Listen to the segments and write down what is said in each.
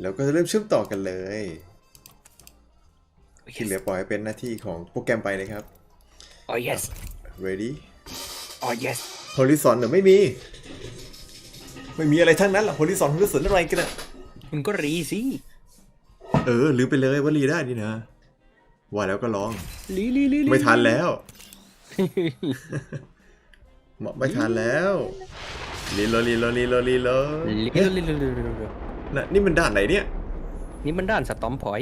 แล้วก็จะเริ่มเชื่อมต่อกันเลยที่เหลือปล่อยให้เป็นหน้าที่ของโปรแกรมไปนะครับอ๋อ yes ready อ๋อ yes horizon เนี่ยไม่มี ไม่มีอะไรทั้งนั้นหรอก horizon horizon อะไรกันอะมึงก็รีสิ เออลืมไปเลยว่ารีได้นี่นะ ว่าแล้วก็ร้องลีลีลีลีไม่ทันแล้วเหมาะไม่ทันแล้วรีโลรีโลรีโลรีโลลีลีลีลีลีลี น่ะนี่มันด่านไหนเนี่ย นี่มันด้านสตอมพอย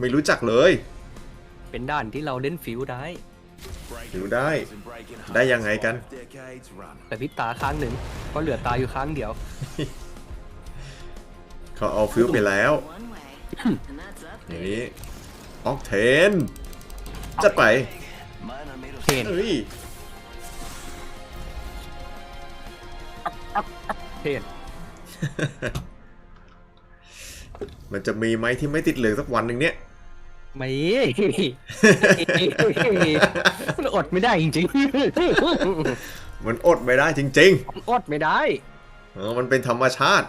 ไม่รู้จักเลย เป็นด้านที่เราเล่นฟิวได้อยู่ได้ได้ยังไงกัน แต่พิษตาค้างหนึ่งเพราะเหลือตาอยู่ค้างเดียว เขาเอาฟิวไปแล้ว One way, and that's up อย่างนี้ออกเทนจัดไปเทนเอ้ยเทน มันจะมีไหมที่ไม่ติดเหลืองสักวันหนึ่งเนี่ยไม่ มันอดไม่ได้จริงมันอดไม่ได้จริงๆอดไม่ได้ ๆเออมันเป็นธรรมชาติ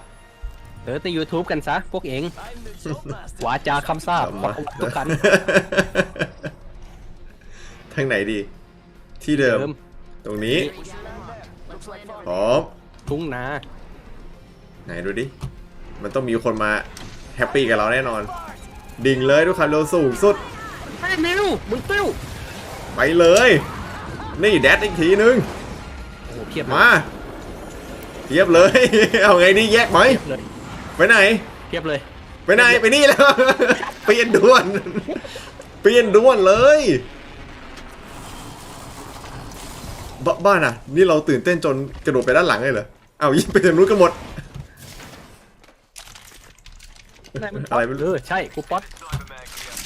เออแต่ YouTube กันซะ พวกเอง วาจาคำสาปขอเอาทุกกัน ทางไหนดี ที่เดิม เดิม ตรงนี้ Looks like พร้อมทุ่งนาไหนดูดิ มันต้องมีคนมา แฮปปี้กับเราแน่นอน ดิ่งเลยด้วยความเร็วสูงสุดไอ้มิวมึงติ้วไปเลย นี่แดดอีกทีนึงโอ้โหเพียบมาเทียบเลย เอาไงดีแยกไหมเลยไปไหนเพียบเลย ไปไหนไปนี่แล้วเปลี่ยนด่วนเปลี่ยนด่วนเลยบบ้านอะ นี่เราตื่นเต้นจนกระโดดไปด้านหลังเลยเหรอเอายิ่งไปทางนู้นกันหมด อะไรไม่รู้ เออใช่กูป๊อต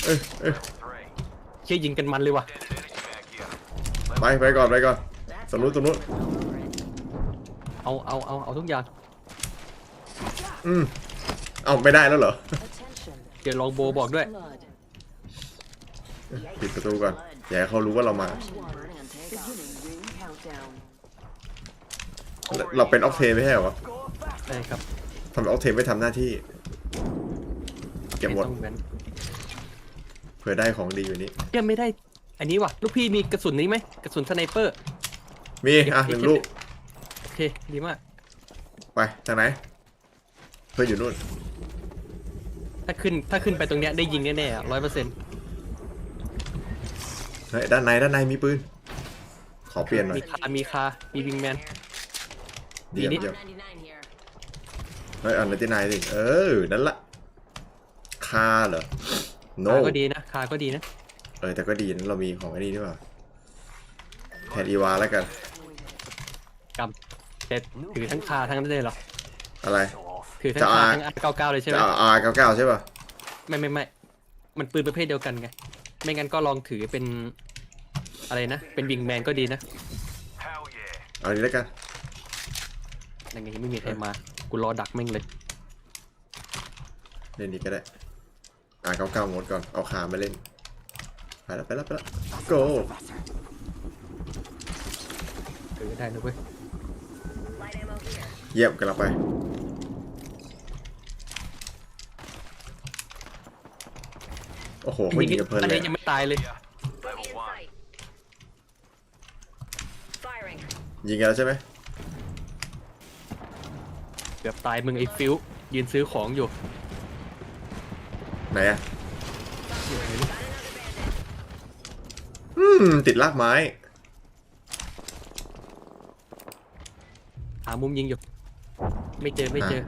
เออเออเชี่ยยิงกันมันเลยว่ะไปไปก่อนไปก่อนตรงนู้นตรงนู้นเอาเอาเอาเอาทุกอย่างอืมเอาไม่ได้แล้วเหรอ attention. เดี๋ยวลองโบบอกด้วย Blood. ปิดประตูก่อนอย่าให้เขารู้ว่าเรามา Burning on takeoff. Beginning ring countdown. เราเป็นออกเทนไม่ใช่เหรอวะใช่ครับทำไมออกเทนไม่ทำหน้าที่ เก็บหมดไต้องแว้นเผื่อได้ของดีอยู่นี้เชี่ยไม่ได้ อันนี้ว่ะ ลูกพี่มีกระสุนนี้ไหมกระสุนสไนเปอร์ มีอะหนึ่งลูก โอเค ดีมาก ไปทางไหน เพื่อนอยู่นู่น ถ้าขึ้นถ้าขึ้นไปตรงเนี้ยได้ยิงแน่ๆร้อยเปอร์เซ็นต์เฮ้ยด้านในด้านในมีปืน ขอเปลี่ยนหน่อยมีคา มีคา มีวิงแมน เดี๋ยวมีนิด เดี๋ยว 99 here. เฮ้ยเอันนันที่นายสิเออ นั่นละ คาเหรอ no คาก็ดีนะ คาก็ดีนะ เออแต่ก็ดีนั้นเรามีของไอ้นี่ด้วยว่ะแทนอีวาแล้วกันกำแต่ถือทั้งคาทั้งนั้นเลยเหรอ อะไร ถือทั้งจะคาอ่าทั้งอาร์เก้าเก้าเลยใช่ไหมจะเอา R 99ใช่ป่ะ ไม่ไม่ไม่มันปืนประเภทเดียวกันไง ไม่งั้นก็ลองถือเป็นอะไรนะ เป็นวิงแมนก็ดีนะ เอานี้แล้วกันยังไงยังไม่มีใครมา กูรอดักแม่งเลยเล่นนี้ก็ได้ R 99หมดก่อน เอาขามาเล่น ไปแล้วไปแล้วไปแล้ว go ถือได้นะเว้ย Light ammo here. เยี่ยมกันเราไป โอ้โหไม่ยิงกันเพลินอันเลยนี้ยังไม่ตายเลย Bogey in sight. Firing. ยิงกันแล้วใช่ไหมเกือบตายมึงไอ้ฟิวยืนซื้อของอยู่ ไหนอะอืม ติดลากไม้ หามุมยิงอยู่ ไม่เจอไม่เจอ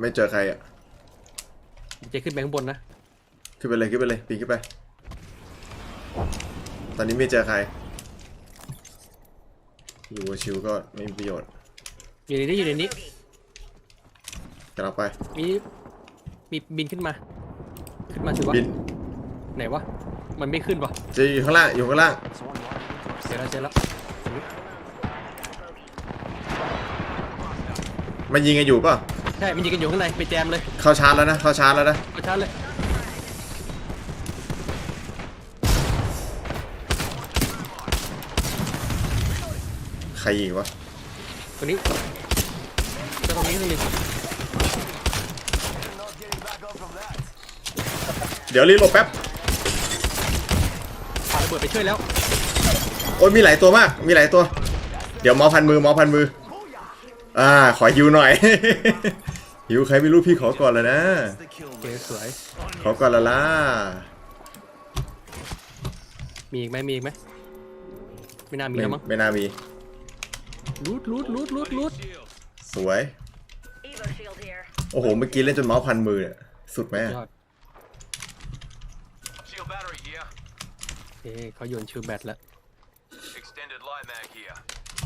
ไม่เจอใครอะเจอขึ้นไปข้างบนนะ ขึ้นไปเลยขึ้นไปเลยปีนขึ้นไป ตอนนี้ไม่เจอใคร อยู่กับชิวก็ไม่มีประโยชน์ อยู่ในนี้อยู่ในนี้กันเราไป มีมีบินขึ้นมา ขึ้นมาสิวะบินไหนวะมันไม่ขึ้นวะจะอยู่ข้างล่างอยู่ข้างล่างเจอแล้วเจอแล้วมันยิงกันอยู่เปล่ะใช่มันยิงกันอยู่ข้างในไปแจมเลยเข้าชาร์จแล้วนะเข้าชาร์จแล้วนะเอาชาร์จเลยใครยิงวะตัวนี้ก็ตรงนี้ตรงนี้ เดี๋ยวรีโหลดแป๊บปาระเบิดไปช่วยแล้วโอ้ยมีหลายตัวมาก มีหลายตัว เดี๋ยวหมอพันมือหมอพันมือ อ่า ขอฮิวหน่อยฮิวใครไม่รู้พี่ขอก่อนแล้วนะโอเคสวย ขอก่อนละล่ะ มีอีกไหมมีอีกไหมไม่น่ามีไม่แล้วมั้งไม่น่ามี รูดรูดรูดรูดรูดสวย Evo shield here. โอ้โห เมื่อกี้เล่นจนเมาส์พันมือเนี่ยสุดไหมยอด Shield battery here. โอ เคเขาโยนชิวแบตแล้ว Extended light mag here.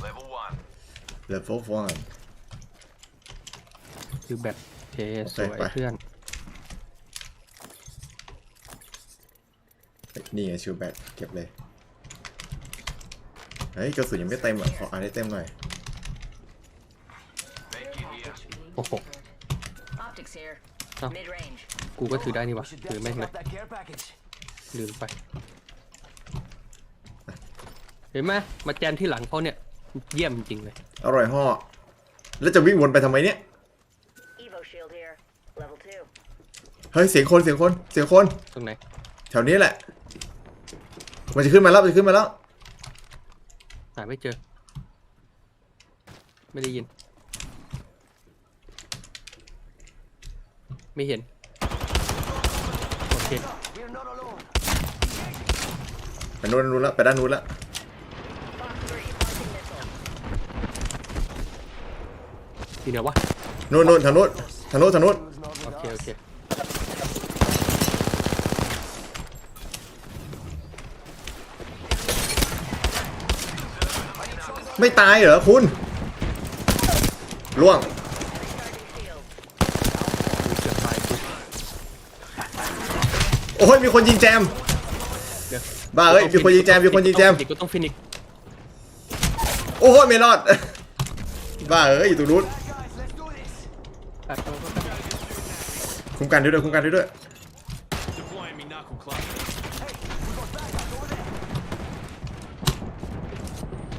Level one. เลเวลวันชิวแบตโอเคสวยไปเพื่อน นี่ไงชิวแบตเก็บเลย เฮ้ยกระสุนยังไม่เต็มอะขออ่านให้เต็มหน่อย Make it here. โอ้โห Optics here. Oh. Mid range. กูก็ถือได้นี่วะ We should ถือ dust แม่ง up เลย that care package. ลืมไป เห็นไหมมาแจมที่หลังเขาเนี่ย เยี่ยมจริงๆเลย อร่อยห่อแล้วจะวิ่งวนไปทำไมเนี่ย Evo shield here. Level two. เฮ้ยเสียงคนเสียงคนเสียงคน ตรงไหน แถวนี้แหละ มันจะขึ้นมาแล้วมันจะขึ้นมาแล้ว หาไม่เจอ ไม่ได้ยิน ไม่เห็น โอเค We're not alone. ไปนู้นนู้นแล้วไปด้านนู้นแล้ว ที่ไหนวะ นู้นนู้นทางนู้นทางนู้นทางนู้น Who's not โอ with เค โอ us? เค ไม่ตายเหรอคุณล่วง Recharging shield. เกือบตายปุ๊บโอ้ยมีคนยิงแจมเดี๋ยว บ้าเอ้ยมีคนยิงแจมมีคนยิงแจมกูต้องฟินิกโอ้ยไม่รอดบ้าเอ้ยอยู่ตรงนู้น Guys, let's do this. แป๊บแป๊บแป๊บแป๊บ คุ้มกันด้วยด้วคุ้มกันด้วยด้วย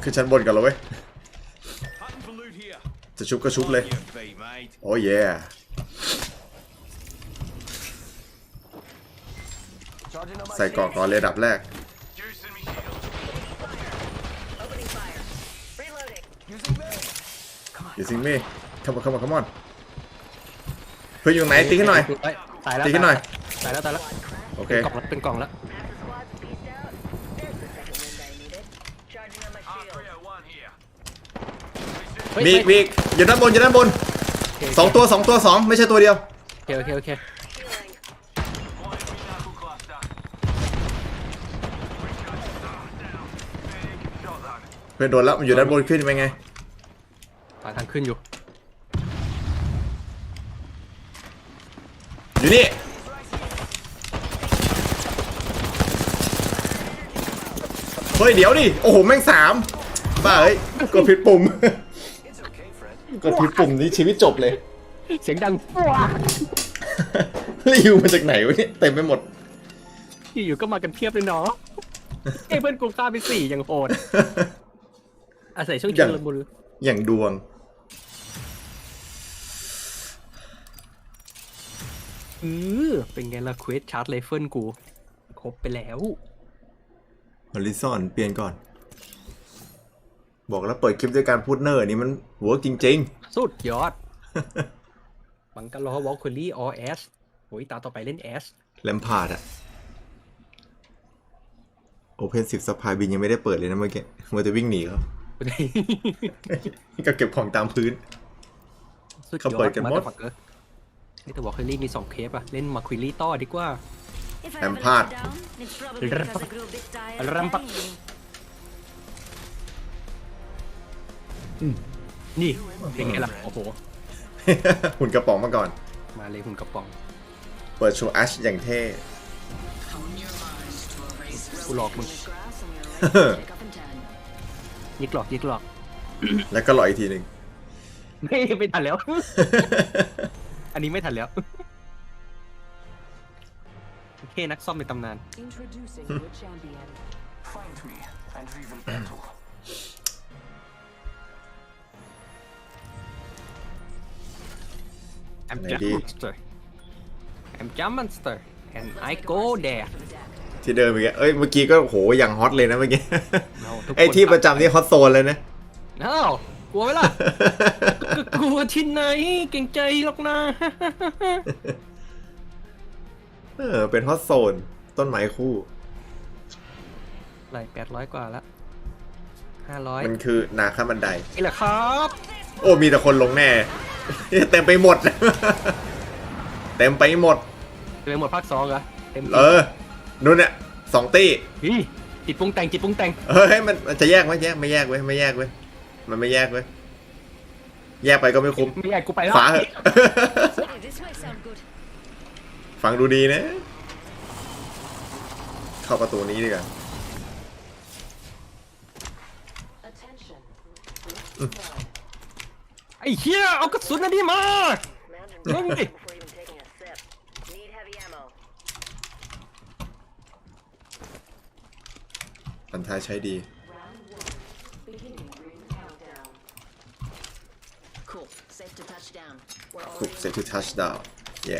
ขึ้นชั้นบนกันแล้วเว้ยจะชุบก็ชุบเลย โอ้ยแย่ใส่กอกก่อนเลยดับแรก using me come on come on come on พื่อนอยู่ไหนตีกันหน่อยเอ้ยตายแล้วตีกันหน่อย ตายแล้วตายแล้วโอเค กล่องแล้วเป็นกล่องแล้ว Half the squad's pieced out. There's the second wind I needed. Charging on my shield. R301 here. เฮ้ยมีอีกมีอีกอยู่ด้านบนอยู่ด้านบนโเคสองตัวสองตัวสองไม่ใช่ตัวเดียว โอเคโอเคโอเค Healing. Deploying me knuckle cluster. Big shot though. เพื่อนโดนแล้วมันอยู่ด้านบนขึ้นไปไง หาทางขึ้นอยู่ อยู่นี่เฮ้ยเดี๋ยวดิ โอ้โห แม่งสามบ้าเอ้ย กดผิดปุ่ม It's okay, Fred. กดผิดปุ่มนี้ชีวิตจบเลย เสียงดังฟ้ารีวมาจากไหนวะเนี่ยเต็มไปหมด อยู่ๆก็มากันเพียบเลยเนาะไอ้เพื่อนกูฆ่าไปสี่อย่างโหดอาศัยช่วงอชุย่างลมุนอย่างดวง ออเป็นไงล่ะเควสชาร์จไรเฟิลกู ครบไปแล้วฮอลิซอนเปลี่ยนก่อน บอกแล้วเปิดคลิปด้วยการพูดเนอร์นี่มันหัวจริง สุดยอด บังกะลอวอลคุลี่ออเอสโอ้ยตาต่อไปเล่นแอสๆ แลมพาร์ดอะโอเพนสิบสปายบินยังไม่ได้เปิดเลยนะเมื่อกี้มันจะวิ่งหนีเขา ก็เก็บของตามพื้น สุดยเขาอเปิดดกันหมดม นี่แต่วอลคุลี่มีสองเคปอะเล่นมาคุยลี่ต่อดีกว่า If I I'm haven't part. let you down, it's probably because I grew a bit tired of Rampa. carrying you. นี่เป็นไงล่ะ โอ้โห หุ่นกระป๋องมาก่อน มาเลยหุ่นกระป๋องเปิดโชว์อัชอย่างเท่ กูหลอกมึง Grass and you're ready to take off in ten. ยิกหลอกยิกหลอก แล้วก็รออีกทีหนึ่งไม่ไม่ทันแล้ว อันนี้ไม่ทันแล้วโอเคนักซ่อมในตำนาน Introducing your champion. Find me and we will battle. I'm Maybe. Jam Monster I'm Jam Monster and I go there ที่เดิมอีกอะเอ้ยเมื่อกี้ก็โหอย่างฮอตเลยนะเมื่อกี้เอาทุกคนไอ้ที่ประจำนี่ฮอตโซนเลยนะอ้าว กลัวไหมล่ะ ก็กลัวที่ไหนเก่งใจหรอกนะ เออ เป็นฮอตโซน ต้นไม้คู่ ไหลแปดร้อยกว่าละห้าร้อยมันคือนาข้ามบันได นี่แหละครับ โอ้มีแต่คนลงแน่ เต็มไปหมด เต็มไปหมดเป็นหมดภาคสองเหรอ เต็มเออนู่นเนี่ยสองตี้ฮีจิตปรุงแต่งจิตปรุงแต่ง เฮ้ยมันมันจะแยกไหมแยกไม่แยกเว้ยไม่แยกเว้ย มันไม่แยกเว้ยแยกไปก็ไม่คุ้มไม่อยากกูไปแล้วฝาเหอะ Hey, this way sound good. ฟังดูดีนะ เข้าประตูนี้ดีกว่า Attention. ไอ้เหี้ยเอากระสุนอันนี้มา Imagine Look at me. before even taking a sip. Need heavy ammo. พันท้ายใช้ดี Cool. Safe to touch down. We're คุก already เซตทูทัชดาวเย่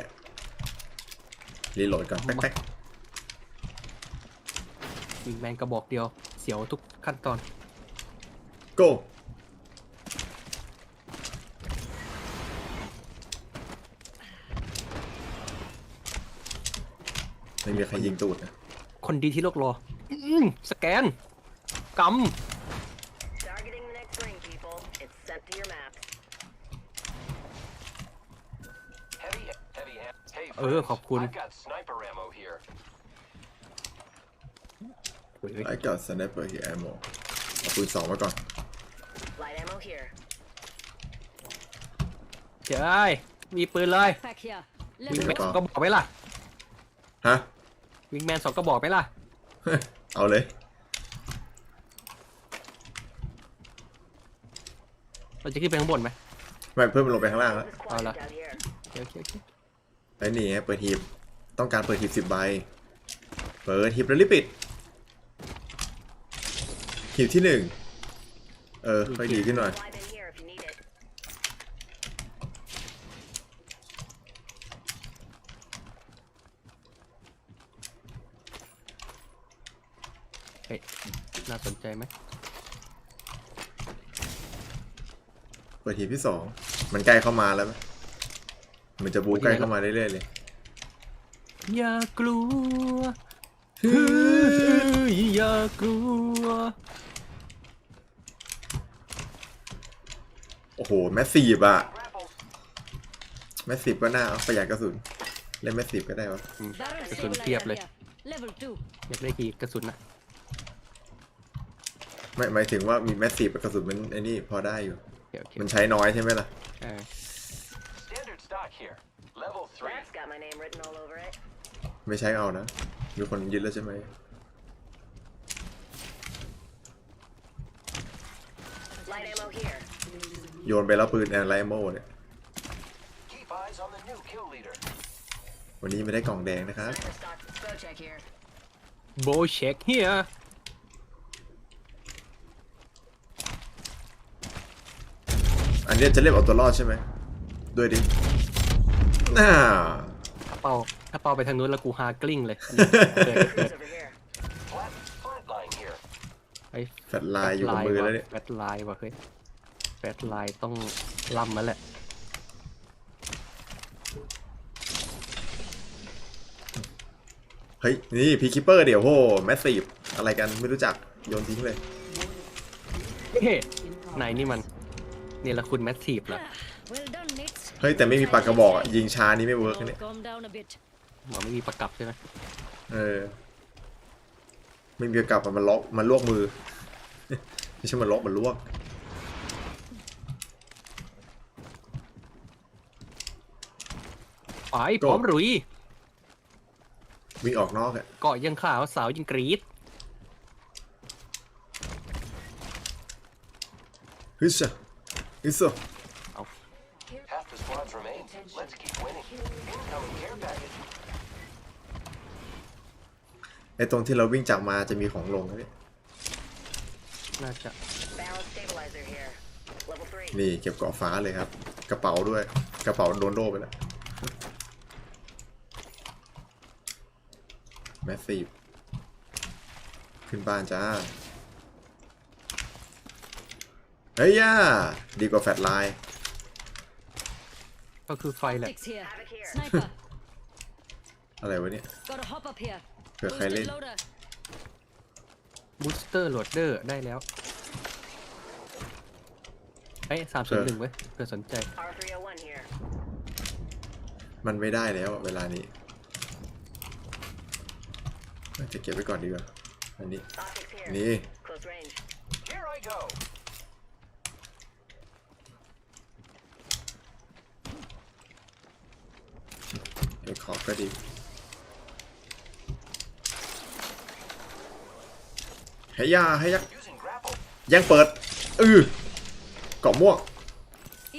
รีโหลดก่อนแป๊กยิงแมนกระบอกเดียว เสียวทุกขั้นตอนๆ go ไม่มีใครยิงตูดนะ คนดีที่โลกรออืมสแกนก Targeting เออขอบคุณ I've got sniper ammo here. เฮ้ยไอ้กอดสแนปเปอร์ฮีแอมโมเอาปืนสองไว้ก่อน Light ammo here. เจ้ยมีปืนเลย Back here. วิง Level แมนสองกระบอกไหมล่ะ ฮะ วิงแมนสองกระบอกไหมล่ะ เอาเลย เราจะขึ้นไปข้างบนไหมไม่เพิ่มมันลงไปข้างล่างแล้ว The squad Hola. is down here. โอเคโอเคโอเค ไอ้นี่ไงเปิดหีบ ต้องการเปิดหีบสิบใบ เปิดหีบแล้วรีบปิด หีบที่หนึ่ง เออค่อยดีขึ้นหน่อย Slide in here if you need it. เฮ้ยน่าสนใจไหมเปิดหีบที่สอง มันใกล้เข้ามาแล้วไหม มันจะบูใกล้เข้ามาเรื่อยๆเลย อย่ากลัวเฮ้ยอย่ากลัว โอ้โห แมสซีฟอะ Grapples. แมสซีฟก็น่าเอาประหยัดกระสุน เล่นแมสซีฟก็ได้วะอืม Barrel กระสุนเทียบเลย stabilizer here. Level 2. อยากได้กี่กระสุนนะ ไม่หมายถึงว่ามีแมสซีฟกับกระสุนมันไอ้นี่พอได้อยู่ โอเคโอเคมันใช้น้อยใช่ไหมล่ะ เออ Standard stock here. Level three. That's got my name written all over it. ไม่ใช้เอานะ มีคนยึดแล้วใช่ไหม Light ammo here. โยนไปแล้วปืนแอนไลโมเนี่ย Keep eyes on the new kill leader. วันนี้ไม่ได้กล่องแดงนะครับ Sniper stock. Go check here. โบเช็คเฮีย อันเนี้ยจะเล่นเอาตัวรอดใช่ไหม ด้วยดิ น่าถ้าเป่าถ้าเป่าไปทางนู้นแล้วกูฮากลิ้งเลยเกิดเกิด Who's over here? Flat, flat line here. ไอ้แฟลชไลน์อยู่กับมือแล้วเนี่ยแฟตไลน์ว่ะเฮ้ยแฟตไลน์ต้องลำมาแหละเฮ้ยนี่พีคิปเปอร์เดี๋ยวโหแมสซีฟอะไรกันไม่รู้จักโยนทิ้งเลยเฮ้ไหนนี่มันนี่ละคุณแมสซีฟเหรอ Well done, mates. เฮ้ยแต่ไม่มีปากกระบอกอะยิงช้านี่ไม่เวิร์กนะเนี่ย Calm down a bit. หมอไม่มีประกับใช่ไหมเออ ไม่มีปากกลับอะมันล็อกมันลวกมือ ไม่ใช่มันล็อกมันลวก ไปพร้อมหรุยวิ่งออกนอกอะเกาะยังข่าวสาวยังกรีดฮึชะฮึชะ ไอตรงที่เราวิ่งจากมาจะมีของลงนะเนี่ยน่าจะ Barrel stabilizer here. Level 3. นี่เก็บเกาะฟ้าเลยครับ กระเป๋าด้วย กระเป๋าโดนโดไปแล้วแมสซีฟขึ้นบ้านจ้า เฮ้ยย่าดีกว่าแฟลชไลน์ ก็คือไฟแหละ Optics here. Havoc here. Sniper. อะไรวะเนี่ย Got a hop up here. เผื่อใครเล่น Boosted loader. บูสเตอร์โหลดเดอร์ได้แล้วเอ้ยสามศูนย์หนึ่งเว้ยเผื่อสนใจ R301 here. มันไม่ได้แล้วอะเวลานี้จะเก็บไว้ก่อนดีกว่าอันนี้ Optics here. นี่ Close range. Here I go. ขอบก็ดีให้ยาให้ยัก Using grapple. ยังเปิดอือเกาะม่วง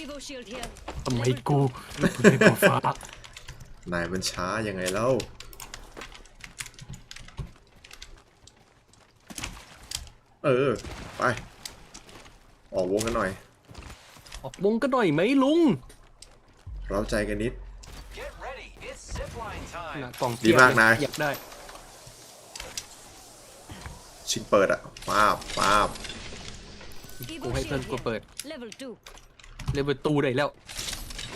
Evo shield here. ทำไมกูไม่กูฟ้านายมันช้ายังไงเล่าเออ ไป ออกวงกันหน่อย ออกวงก็หน่อยไหมลุง เราใจกันนิด Get ready. It's zipline นะ time. กล่องดีมากนายอยากได้ชิงเปิดอะป้าบป้าบ Evo กูให้เพื่อน shield กู here. เปิด Level 2. เลเวลตูได้แล้ว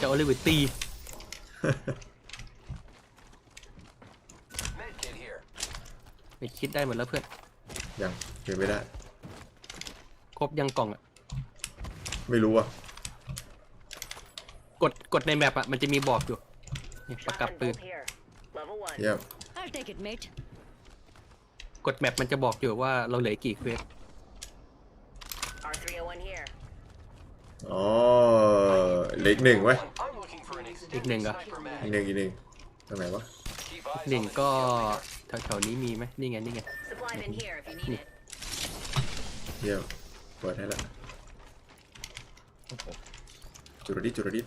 จะเอาเลเวลตี Medkit here. ไม่คิดได้หมดแล้วเพื่อน ยังเก็บไม่ได้ ครบยังกล่องอะไม่รู้อะกดกดในแมปอะมันจะมีบอกอยู่นี่ประกับ Shotgun ปืน bolt here. Level 1. เยี่ยม I'll take it, mate. กดแมปมันจะบอกอยู่ว่าเราเหลือกี่เควส R301 here. อ๋อเหล็กหนึ่งไว้ย I'm looking for an extended Igning à? sniper อีก mag. หนึ่งอีกหนึ่งตรงไหนวะ Keep eyes หนึ่ง on the ก็ destination. แถวๆนี้มีไหมนี่ไงนี่ไง Supply bin here if you need it. เยี่ยมเปิดให้แล้วจุดระดิษจุดระดิษ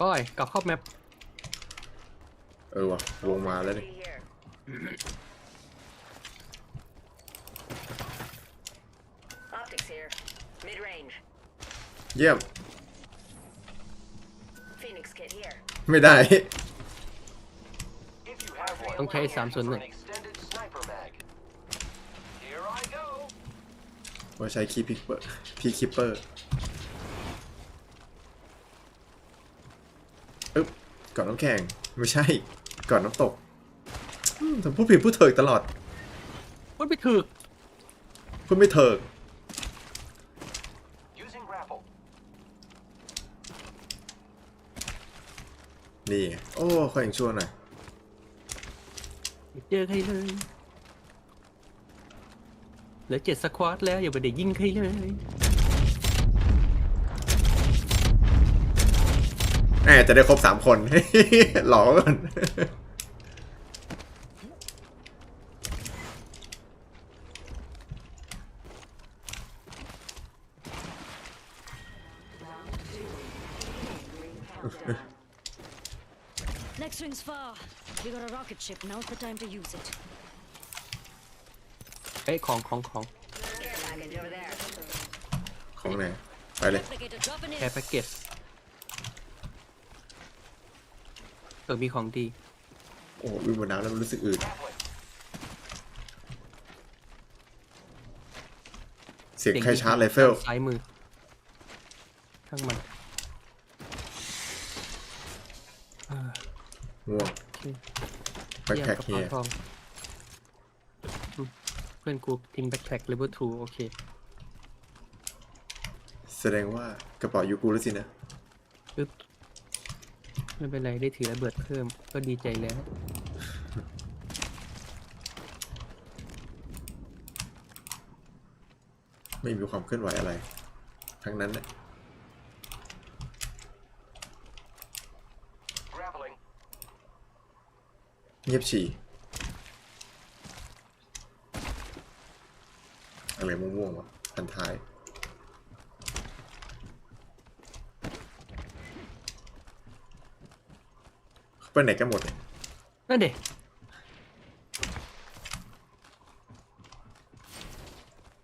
ก้อยกลับเข้าแมปเออวะวงมาแล้วนี่ See here. Optics here. Mid range. เยี่ยม Phoenix kit here. ไม่ได้ If you have one, ต้องใช้สามส่วนห for นึ่ง an extended sniper mag. Here I go. ว่าใช้คีย์พิกเปอร์พีคิปเปอร์อึ๊บ ก่อนน้ำแข็งไม่ใช่ ก่อนน้ำตกอืมผมพูดผิดพูดเถิกตลอดมันไปถึกพูดไม่เถิก Using grapple. นี่ไงโอ้ขออย่างชั่วหน่อยไม่เจอใครเลยเหลือเจ็ดสควอตแล้วอย่าไปเด็ยิงใครเลย แหมจะได้ครบสามคน หลอกก่อน Next ring's far. We got a rocket ship. Now's the time to use it. เอ้ยของของของ Care package over there. ของไหนไปเลย Replicator dropping แค่ in. แพ็กเกจ เออมีของดี โอ้วิ่งบนน้ำแล้วมันรู้สึกอืด Grappling. เสียงใครชาร์จไรเฟลซ้ายมือทั้งมันอ่าง่วงโอเคแบ็คแพ็คเยี่ยมเฮียกระเป๋าทองอืมเพื่อนกูทิ้งแบ็คแพ็คเลเวล2โอเค แสดงว่ากระเป๋ายูกูแล้วสินะปึ๊บ ไม่เป็นไรได้ถือระเบิดเพิ่มก็ดีใจแล้ว ไม่มีความเคลื่อนไหวอะไร ทั้งนั้นนะ Grappling. เงียบฉี่อะไรม่วงๆวะพันท้าย ไปไหนกันหมดเนี่ยนั่นเด็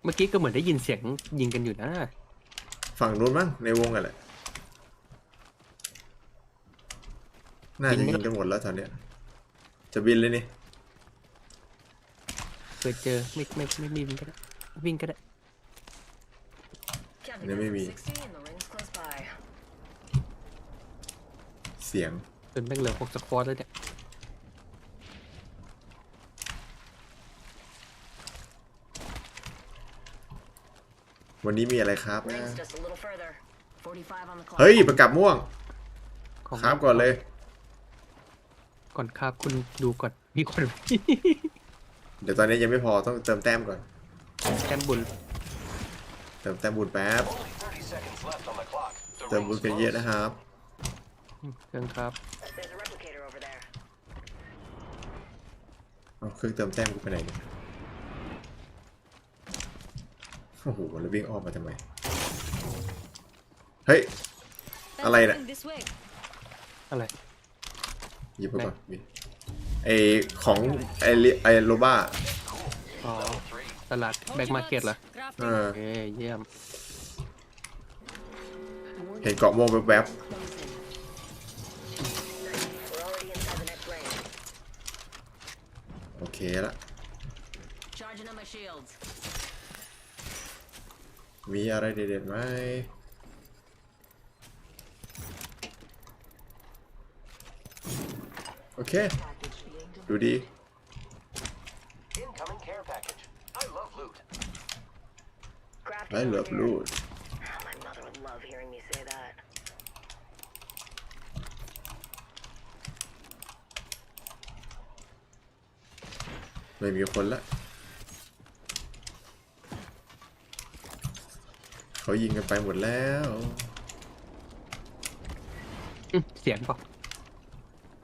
เมื่อกี้ก็เหมือนได้ยินเสียงยิงกันอยู่นะ ฝั่งนู้นมั้งในวงกันแหละน่าจะยิงกันหมดแล้วตอนเนี้ย จะบินเลยนี่เคยเจอไม่ไม่ไม่ไม่วิ่งก็ได้วิ่งก็ได้ Counting Let me down be. from 60 and the ring's close by. เสียง จนแม่งเหลือหกสควอตแล้วเนี่ย วันนี้มีอะไรครับนะ Ring's just a little further. 45 on the clock. เฮ้ยประกับม่วงของครับก่อนเลย ก่อนครับคุณดูก่อนมีคน เดี๋ยวตอนนี้ยังไม่พอต้องเติมแต้มก่อน แต้มบุญเติมแต้มบุญแป๊บ Only 30 seconds left on the clock. The เติมบุญ ring's กันเยอะ close. นะครับเครื่องครับ There's a replicator over there. เอาเครื่องเติมแต้มกูไปไหนเนี่ยโอ้โหแล้ววิ่งอ้อมมาทำไม เฮ้ย อะไรน่ะ Going This way. อะไรหยิบไปก่อนมีไอของไอลิไอโรบ้า อ๋อ ตลาด Hold แบ็ก your มาร์เก็ต butts. เหรอ Crafting. เออเอ้ยเยี่ยม เห็นเกาะม่วงแวบ We're โอเคละ Charging on my shields. มีอะไรเด็ดๆไหมโอเค ดูดี Incoming care package. I love loot. ไม่มีคนละ เขายิงกันไปหมดแล้ว อื้อเสียงเปล่ะ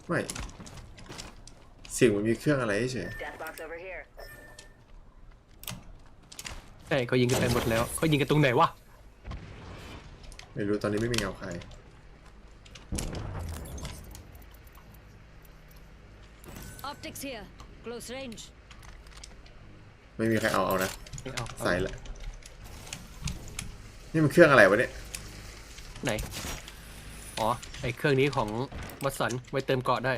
ไม่ เสียงมันมีเครื่องอะไรเฉย Death box over here. ใช่เขายิงกันไปหมดแล้วเขายิงกันตรงไหนวะไม่รู้ตอนนี้ไม่มีเงาใคร Optics here. Close range. ไม่มีใครเอาเอานะไม่เอาเอาใส่ละนี่มันเครื่องอะไรวะเนี่ยไหน อ๋อ ไอเครื่องนี้ของวัตสันไว้เติมเกาะได้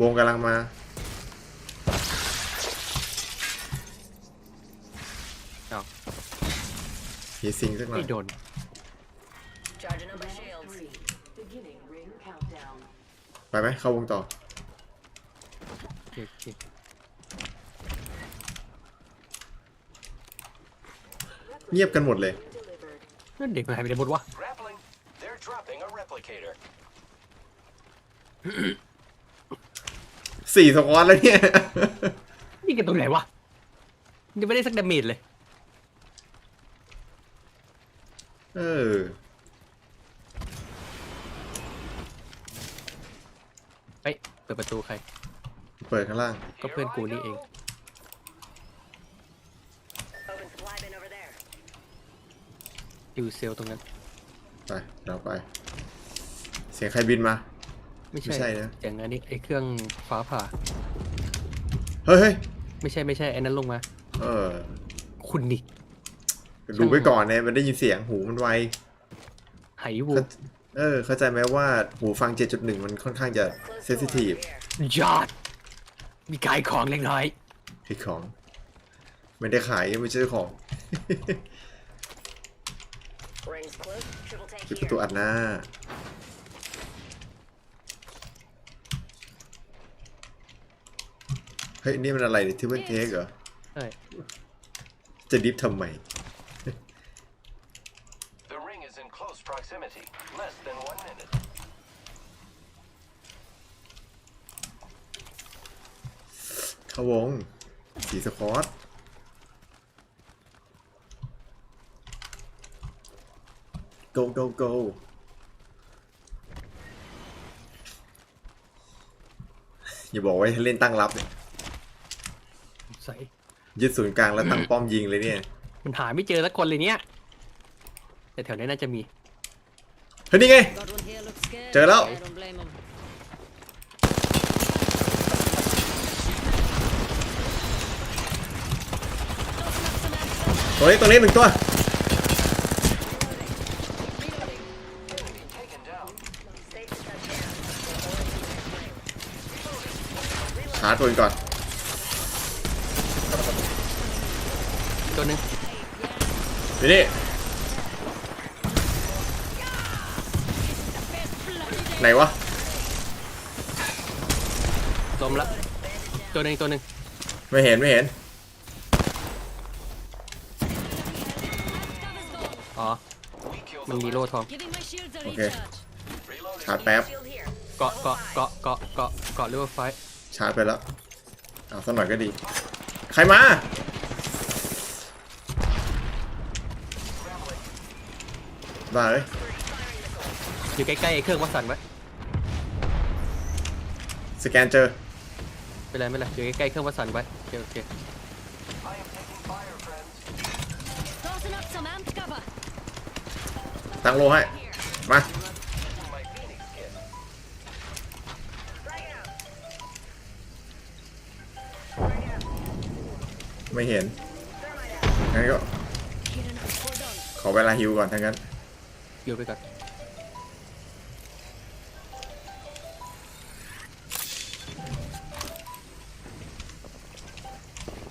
วงกำลังมา เอามีซิงสักหน่อไม่ยโดน Charging on my shields. ไปไหมเข้าวงต่อโอเคโอ เคเงียบกันหมดเลย นั่นเด็กมันหายไปไหนหมดวะ Grappling. They're dropping a replicator. สี่สควอตแล้วเนี่ยยิงกันตรงไหนวะยังไม่ได้สักดาเมจเลย เออ เฮ้ย เปิดประตูใคร เปิดข้างล่าง ก็เพื่อนกูนี่เอง Open supply bin over there. อยู่เซลล์ตรงนั้น ไป เราไป เสียงใครบินมา ไม่ไม่ใช่ใช่นะ อย่างอันนี้ไอเครื่องฟ้าผ่า เฮ้ยเฮ้ยไม่ใช่ไม่ใช่ไอ้นั้นลงมา เออ คุณนี่ดูไปก่อนเนี่ยมันได้ยินเสียงหูมันไว ไหวูเข้าเออ เข้าใจไหมว่าหูฟัง 7.1 มันค่อนข้างจะ Close เซ door นซิทีฟ over here. ยอด มีขายของเล็กน้อยคือของ ไม่ได้ขายไม่ใช่ของ Rings close. Triple tank ปิดประตู here. อัดหน้า เฮ้ย นี่มันอะไรที่เพื่อนเทคเหรอใช่จะดิฟทำไม The ring is in close proximity. Less than one minute. เข้าวงสีสควอต go go go อย่าบอกว่าให้เล่นตั้งรับเนี่ยใส่ยึดศูนย์กลางแล้วตั้งป้อมยิงเลยเนี่ย มันหาไม่เจอสักคนเลยเนี่ยแต่แถวนี้น่าจะมีเฮ้ยนี่ไง Got one here. Looks scared. Check it out. I don't blame him. ตัวนี้ตัวนี้หนึ่งตัว ตัวเองก่อน ตัวหนึ่งอยู่นี่ไหนวะล้มละตัวหนึ่งตัวหนึ่งไม่เห็นไม่เห็น อ๋อ We killed มันมีโล่ทอง Giving my shields a Okay. recharge. ชาร์จแป๊บ Shield here. เกาะเกาะเกาะเกาะเกาะเกาะเรียกว่าไฟ ชาร์จไปแล้วเอาสักหน่อยก็ดี ใครมา บ้าเลย อยู่ใกล้ๆไอ้เครื่องวัดสันไว้สแกนเจอ ไม่เป็นไรไม่เป็นไรอยู่ใกล้ๆเครื่องวัดสันไว้โอเคโอเค I am taking fire, friends. Tossing up some amped cover. ตั้งโลให้ มา ไม่เห็น Thermite out. งั้นก็ Here enough. Hold on. ขอเวลาฮิวก่อนทั้างนั้นอยู่ไปก่อน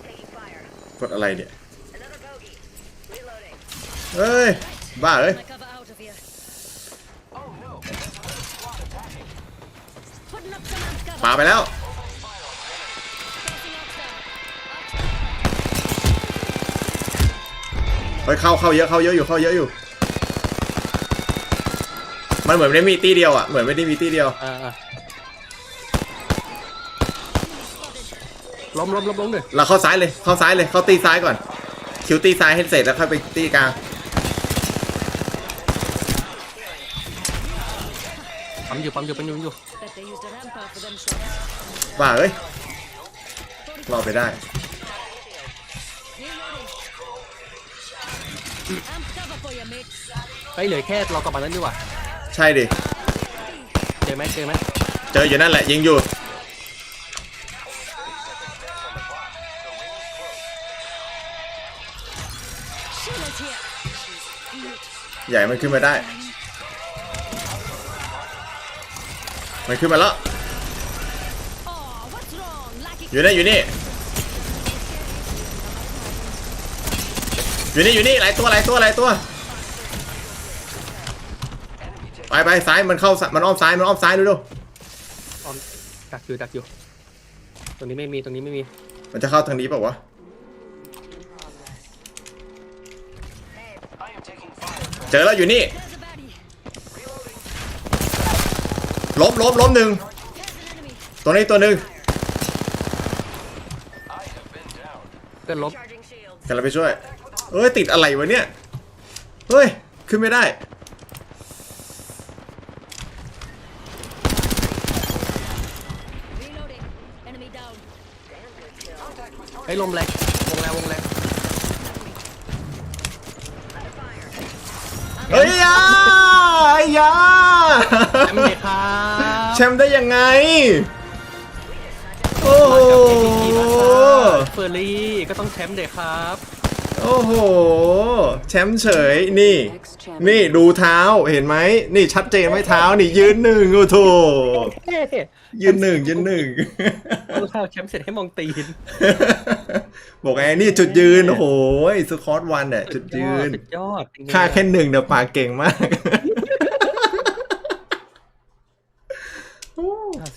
Taking fire. กดอะไรเนี่ย Another bogey. Reloading. เฮ้ย บ้าเอ้ย My cover out of here. Oh no, there's another squad attacking. Putting up some amped cover. ปาไปแล้ว เฮ้ยเข้าเข้าเยอะเข้าเยอะอยู่เข้าเยอะอยู่ มันเหมือนไม่ได้มีตีเดียวอะเหมือนไม่ได้มีตีเดียว อ่าอ่าล้มล้มล้มล้มเลยเราเข้าซ้ายเลยเข้าซ้ายเลยเข้าตีซ้ายก่อน คิวตีซ้ายให้เสร็จแล้วค่อยไปตีกลางปั๊มอยู่ปั๊มอยู่ปั๊มอยู่ปั๊มอยู่ Bet they used a rampart for them shots. บ้าเอ้ยรอไปได้ เฮ้ยเหลือแค่เรากลับมานั้นดีกว่าใช่ดิเจอไหมเจอไหมเจออยู่นั่นแหละยิงอยู่ Sheila's here. Good. ใหญ่มันขึ้นมาได้ มันขึ้นมาแล้ว Oh, what's wrong? Lucky อยู่นี่อยู่นี่ อยู่นี่อยู่นี่หลายตัวหลายตัวหลายตัวไปไปซ้ายมันเข้าซ้ายมันอ้อมซ้ายมันอ้อมซ้ายดูดูออมดักอยู่ดักอยู่ ตรงนี้ไม่มีตรงนี้ไม่มี มันจะเข้าทางนี้เปล่าวะ I am taking fire, friends. เจอแล้วอยู่นี่ There's a baddie. ล้มล้มล้มหนึ่ง There's an enemy. ตัวนี้ตัวหนึ่ง I have been down. เพื่อนล้ม Charging shields. กันเราไปช่วย เอ้ยติดอะไรวะเนี่ย เฮ้ย ขึ้นไม่ได้ Reloading. Enemy down. เฮ้ยลมแรงวงแรงวงแรงเฮ้ยยาไอ้ยาแชมป์เลยครับแชมป์ได้ยังไง โอ้โห เฟอร์รี่ก็ต้องแชมป์เด็กครับ โอ้โห แชมป์เฉยนี่ นี่ดูเท้าเห็นไหมนี่ชัดเจนไหมเท้านี่ยืนหนึ่งโอ้โถยืนหนึ่งยืนหนึ่งเอาข้าวแชมป์เสร็จให้มองตีน บอกไงนี่จุดยืนโอ้โหสคอตวันเนี่ยจุดยืนสุดยอดเป็นไงค่าแค่หนึ่งเดี๋ยวปากเก่งมาก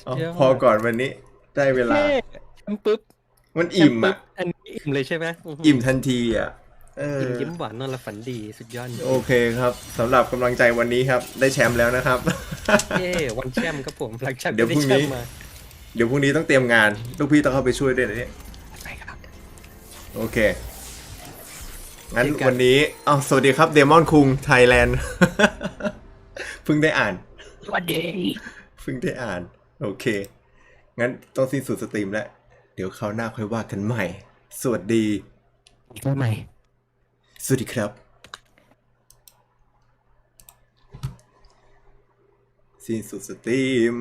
สุดยดพอก่อนวันนี้ได้เวลาเท่แชมป์ปุ๊บมันอิ่มแชอะป์ปุ๊บอันนี้ อิ่มเลยใช่ไหมอิ่มทันทีอะเอออิ่มยิ้มหวานนอนหลับฝันดีสุดยอดโอเคครับสำหรับกำลังใจวันนี้ครับ ได้แชมป์แล้วนะครับเย้วันแชมป์ครับผมหลังจากเดี๋ยวพรุ่งนี้ไแชมป์มาเดี๋ยวพรุ่งนี้ต้องเตรียมงานลูกพี่ต้องเข้าไปช่วยด้วยนะเนี่ยไปครับโอเคงั้นเจอกันวันนี้อ้าวสวัสดีครับเดมอนคุงไทยแลนด์เพิ่งได้อ่านสวัสดีเพิ่งได้อ่าน โอเค งั้นต้องสิ้นสุดสตรีมแล้ว เดี๋ยวคราวหน้าค่อยว่ากันใหม่ สวัสดีทำไมสวัสดีครับ สิ้นสุดสตรีม